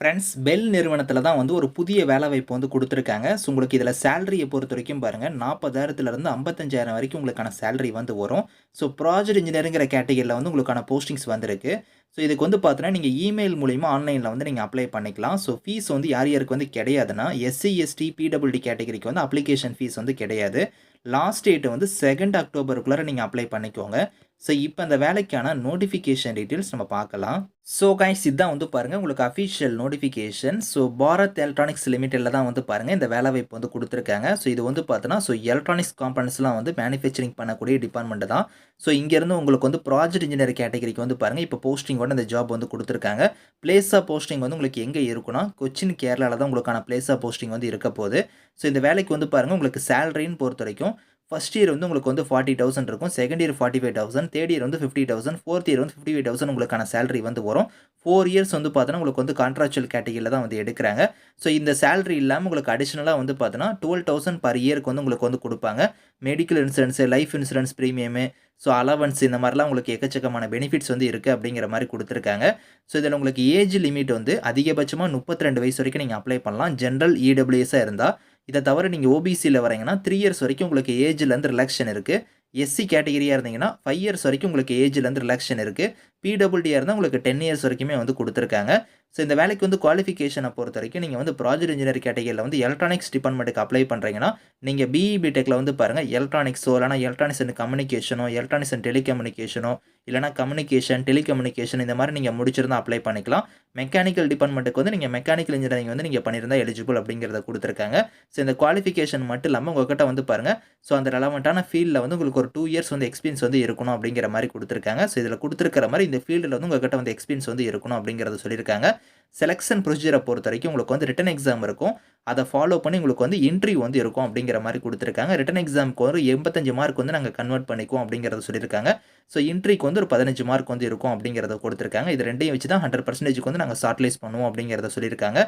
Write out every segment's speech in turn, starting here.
Friends bell நிறுவனத்தில் தான் வந்து ஒரு புதிய வேலைவாய்ப்பு வந்து கொடுத்துருக்காங்க. ஸோ உங்களுக்கு இதில் சேலரியை பொறுத்த வரைக்கும் பாருங்கள் நாற்பதாயிரத்துலேருந்து ஐம்பத்தஞ்சாயிரம் வரைக்கும் உங்களுக்கான சேலரி வந்து வரும். ஸோ ப்ராஜெக்ட் இன்ஜினியரிங்கிற கேட்டகரியில் வந்து உங்களுக்கான போஸ்டிங்ஸ் வந்திருக்கு. ஸோ இதுக்கு வந்து பார்த்தீங்கன்னா நீங்கள் இமெயில் மூலிமா ஆன்லைனில் வந்து நீங்கள் அப்ளை பண்ணிக்கலாம். ஸோ ஃபீஸ் வந்து யார் யாருக்கு வந்து கிடையாதுன்னா எஸ்சி எஸ்டி பிடபிள்டி கேட்டகரிக்கு வந்து அப்ளிகேஷன் ஃபீஸ் வந்து கிடையாது. லாஸ்ட் டேட்டு வந்து செகண்ட் அக்டோபருக்குள்ளார நீங்கள் அப்ளை பண்ணிக்கோங்க. ஸோ இப்போ அந்த வேலைக்கான நோட்டிஃபிகேஷன் டீட்டெயில்ஸ் நம்ம பார்க்கலாம். ஸோ கைஸ் இதுதான் வந்து பாருங்கள் உங்களுக்கு official notification so Bharat Electronics லிமிட்டெடில் தான் வந்து பாருங்கள் இந்த வேலைவாய்ப்பு வந்து கொடுத்துருக்காங்க. ஸோ இது வந்து பார்த்தோன்னா ஸோ எலக்ட்ரானிக்ஸ் காம்பனன்ஸ்லாம் வந்து மேனுஃபேக்சரிங் பண்ணக்கூடிய டிபார்ட்மெண்ட் தான். ஸோ இங்கேருந்து உங்களுக்கு வந்து ப்ராஜெக்ட் இன்ஜினியர் கேட்டகரிக்கு வந்து பாருங்கள் இப்போ போஸ்டிங் போஸ்டிங்கோட இந்த ஜாப் வந்து கொடுத்துருக்காங்க. பிளேஸ் ஆஃப் போஸ்டிங் வந்து உங்களுக்கு எங்கே இருக்குன்னா கொச்சின் கேரளாவில் தான் உங்களுக்கான பிளேஸ் ஆஃப் போஸ்டிங் வந்து இருக்க போகுது. ஸோ இந்த வேலைக்கு வந்து பாருங்கள் உங்களுக்கு சேலரின்னு பொறுத்த வரைக்கும் ஃபஸ்ட் இயர் வந்து உங்களுக்கு வந்து ஃபார்ட்டி தௌசண்ட் இருக்கும். Second year forty five thousand third year வந்து ஃபிஃப்டி தௌசண்ட் ஃபோர்த் இயர் வந்து ஃபிஃப்டி ஃபைவ் தௌசண்ட் உங்களுக்கான சேலரி வந்து வரும். ஃபோர் இயர்ஸ் வந்து பார்த்தோன்னா உங்களுக்கு வந்து கான்ட்ராக்சுவல் கேட்டகரியில் தான் வந்து எடுக்கிறாங்க. ஸோ இந்த சேலரி இல்லாமல் உங்களுக்கு அடிஷ்னலாக வந்து பார்த்தோன்னா டுவெல் தௌசண்ட் பர் இயருக்கு வந்து உங்களுக்கு வந்து கொடுப்பாங்க. Medical insurance life insurance premium so allowance இந்த மாதிரிலாம் உங்களுக்கு எக்கச்சக்கமான பெனிஃபிட்ஸ் வந்து இருக்குது அப்படிங்கிற மாதிரி கொடுத்துருக்காங்க. ஸோ இதில் உங்களுக்கு ஏஜ் லிமிட் வந்து அதிகபட்சமாக முப்பத்தி ரெண்டு வயசு வரைக்கும் நீங்கள் அப்ளை பண்ணலாம். ஜென்ரல் இடபிள்யூஎஸாக இருந்தால் இதை தவிர நீங்கள் ஓபிசியில் வரீங்கன்னா த்ரீ இயர்ஸ் வரைக்கும் உங்களுக்கு ஏஜ்லேருந்து ரிலாக்ஷன் இருக்குது எஸ்சி கேட்டகரியாக இருந்தீங்கன்னா ஃபைவ் இயர்ஸ் வரைக்கும் உங்களுக்கு ஏஜ்லேருந்து ரிலாக்ஷன் இருக்குது பிடபிள்யூடியாக இருந்தால் உங்களுக்கு டென் இயர்ஸ் வரைக்குமே வந்து கொடுத்துருக்காங்க. ஸோ இந்த வேலைக்கு வந்து குவாலிஃபிகேஷனை பொறுத்த வரைக்கும் நீங்கள் வந்து ப்ராஜெக்ட் இன்ஜினியர் கேட்டகரியில் வந்து எலக்ட்ரானிக்ஸ் டிபார்ட்மெண்ட்டுக்கு அப்ளை பண்ணுறீங்கன்னா நீங்கள் பிஇ பிடெக்கில் வந்து பாருங்கள் எலக்ட்ரானிக்ஸோ இல்லைனா எலக்ட்ரானிக்ஸ் அண்ட் கம்யூனிகேஷனோ எலக்ட்ரானிக்ஸ் அண்ட் டெலிகம்யூனிகேஷனோ இல்லைனா கம்யூனிகேஷன் டெலிகம்யூனிகேஷன் இந்த மாதிரி நீங்கள் முடிச்சிருந்தால் அப்ளை பண்ணிக்கலாம். மெக்கானிக்கல் டிபார்ட்மெண்ட்டுக்கு வந்து நீங்கள் மெக்கானிக்கல் இன்ஜினியரிங் வந்து நீங்கள் பண்ணியிருந்தால் எலிஜிபிள் அப்படிங்கிறத கொடுத்துருக்காங்க. ஸோ இந்த குவாலிஃபிகேஷன் மட்டும் இல்லாமல் உங்கள்கிட்ட வந்து பாருங்கள் ஸோ அந்த ரெலவெண்ட்டான ஃபீல்டில் வந்து உங்களுக்கு ஒரு டூ இயர்ஸ் வந்து எக்ஸ்பீரியன்ஸ் வந்து இருக்கணும் அப்படிங்கிற மாதிரி கொடுத்துருக்காங்க. ஸோ இதில் கொடுத்துருக்கிற மாதிரி இந்த ஃபீல்டில் வந்து உங்கள்கிட்ட வந்து எக்ஸ்பீரியன்ஸ் வந்து இருக்கணும் அப்படிங்கிறத சொல்லியிருக்காங்க. செலெக்ஷன் ப்ரொசீஜரை பொறுத்த வரைக்கும் உங்களுக்கு வந்து ரிட்டன் எக்ஸாம் இருக்கும். அதை ஃபாலோ பண்ணி உங்களுக்கு வந்து இன்ட்ரிவ் வந்து இருக்கும் அப்படிங்கிற மாதிரி கொடுத்துருக்காங்க. ரிட்டன் எக்ஸாமுக்கு ஒரு எண்பத்தஞ்சு மார்க் வந்து நாங்கள் கன்வெர்ட் பண்ணிக்குவோம் அப்படிங்கிறத சொல்லியிருக்காங்க. ஸோ இன்ட்ரிக்கு வந்து ஒரு பதினஞ்சு மார்க் வந்து இருக்கும் அப்படிங்கிறத கொடுத்துருக்காங்க. இது ரெண்டையும் வச்சு தான் ஹண்ட்ரட் பர்சன்டேஜுக்கு வந்து நாங்கள் ஷார்ட்லைஸ் பண்ணுவோம் அப்படிங்கிறத சொல்லியிருக்காங்க.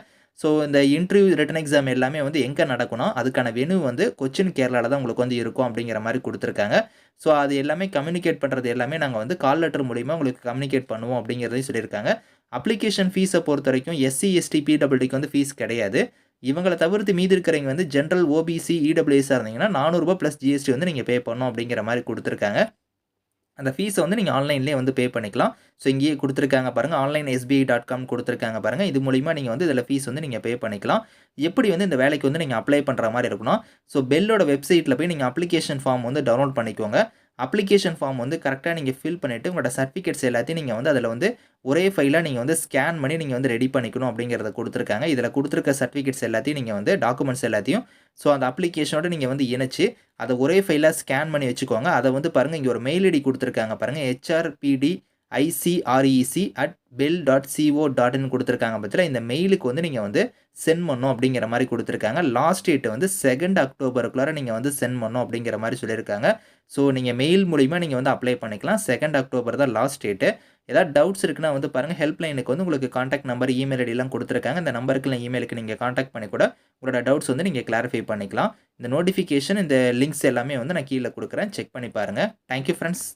ஸோ இந்த இன்டர்வியூ ரிட்டன் எக்ஸாம் எல்லாமே வந்து எங்கே நடக்கணும்? அதுக்கான வெனு வந்து கொச்சின் கேரளாவில் தான் உங்களுக்கு வந்து இருக்கும் அப்படிங்கிற மாதிரி கொடுத்துருக்காங்க. ஸோ அது எல்லாமே கம்யூனிகேட் பண்ணுறது எல்லாமே நாங்கள் வந்து கால் லெட்டர் மூலிமா உங்களுக்கு கம்யூனிகேட் பண்ணுவோம் அப்படிங்கிறதையும் சொல்லியிருக்காங்க. அப்ளிகேஷன் ஃபீஸை பொறுத்த வரைக்கும் எஸ்சி எஸ்டி பிடபிள்டிக்கு வந்து ஃபீஸ் கிடையாது. இவங்களை தவிர்த்து மீதி இருக்கிறவங்க வந்து ஜென்ரல் ஓபிசி இடபிள்யூஎஸ்ஸாக இருந்தீங்கன்னா நானூறுரூபா ப்ளஸ் ஜிஎஸ்டி வந்து நீங்கள் பே பண்ணணும் அப்படிங்கிற மாதிரி கொடுத்துருக்காங்க. அந்த ஃபீஸை வந்து நீங்கள் ஆன்லைன்லேயே வந்து பே பண்ணிக்கலாம். ஸோ இங்கேயே கொடுத்துருக்காங்க பாருங்கள் ஆன்லைன் எஸ்பிஐ டாட் காம் கொடுத்துருக்காங்க பாருங்கள் இது மூலிமா நீங்கள் வந்து இதில் ஃபீஸ் வந்து நீங்கள் பே பண்ணிக்கலாம். எப்படி வந்து இந்த வேலைக்கு வந்து நீங்கள் அப்ளை பண்ணுற மாதிரி இருக்கணும். ஸோ பெல்லோட வெப்சைட்டில் போய் நீங்கள் அப்ளிகேஷன் ஃபார்ம் வந்து டவுன்லோட் பண்ணிக்கோங்க. அப்ளிகேஷன் ஃபார்ம் வந்து கரெக்டாக நீங்கள் ஃபில் பண்ணிவிட்டு உங்களோட சர்டிஃபிகேட்ஸ் எல்லாத்தையும் நீங்கள் வந்து அதில் வந்து ஒரே ஃபைலாக நீங்கள் வந்து ஸ்கேன் பண்ணி நீங்கள் வந்து ரெடி பண்ணிக்கணும் அப்படிங்கிறத கொடுத்துருக்காங்க. இதில் கொடுத்துருக்க சர்டிஃபிகேட்ஸ் எல்லாத்தையும் நீங்கள் வந்து டாக்குமெண்ட்ஸ் எல்லாத்தையும் ஸோ அந்த அப்ளிகேஷனோட நீங்கள் வந்து இணைச்சி அதை ஒரே ஃபைலாக ஸ்கேன் பண்ணி வச்சுக்கோங்க. அதை வந்து பாருங்கள் இங்கே ஒரு மெயில் ஐடி கொடுத்துருக்காங்க பாருங்கள் HRBD ICREC at BEL dot CO டாட்னு கொடுத்துருக்காங்க பட்சத்தில் இந்த மெயிலுக்கு வந்து நீங்கள் வந்து சென்ட் பண்ணும் அப்படிங்கிற மாதிரி கொடுத்துருக்காங்க. லாஸ்ட் டேட் வந்து செகண்ட் அக்டோபருக்குள்ளார நீங்கள் வந்து சென்ட் பண்ணும் அப்படிங்கிற மாதிரி சொல்லியிருக்காங்க. ஸோ நீங்கள் மெயில் மூலிமா நீங்கள் வந்து அப்ளை பண்ணிக்கலாம். செகண்ட் அக்டோபர் தான் லாஸ்ட் டேட்டு ஏதாவது டவுட்ஸ் இருக்குன்னா வந்து பாருங்கள் ஹெல்ப்லைனுக்கு வந்து உங்களுக்கு காண்டாக்ட் நம்பர் இமெயில் ஐடிலாம் கொடுத்துருக்காங்க. இந்த நம்பருக்கு இமெயிலுக்கு நீங்கள் காண்டாக்ட் பண்ணி கூட உங்களோட டவுட்ஸ் வந்து நீங்கள் கிளாரிஃபை பண்ணிக்கலாம். இந்த நோட்டிஃபிகேஷன் இந்த லிங்க்ஸ் எல்லாமே வந்து நான் கீழே கொடுக்குறேன். செக் பண்ணி பாருங்கள் தேங்க்யூ ஃப்ரெண்ட்ஸ்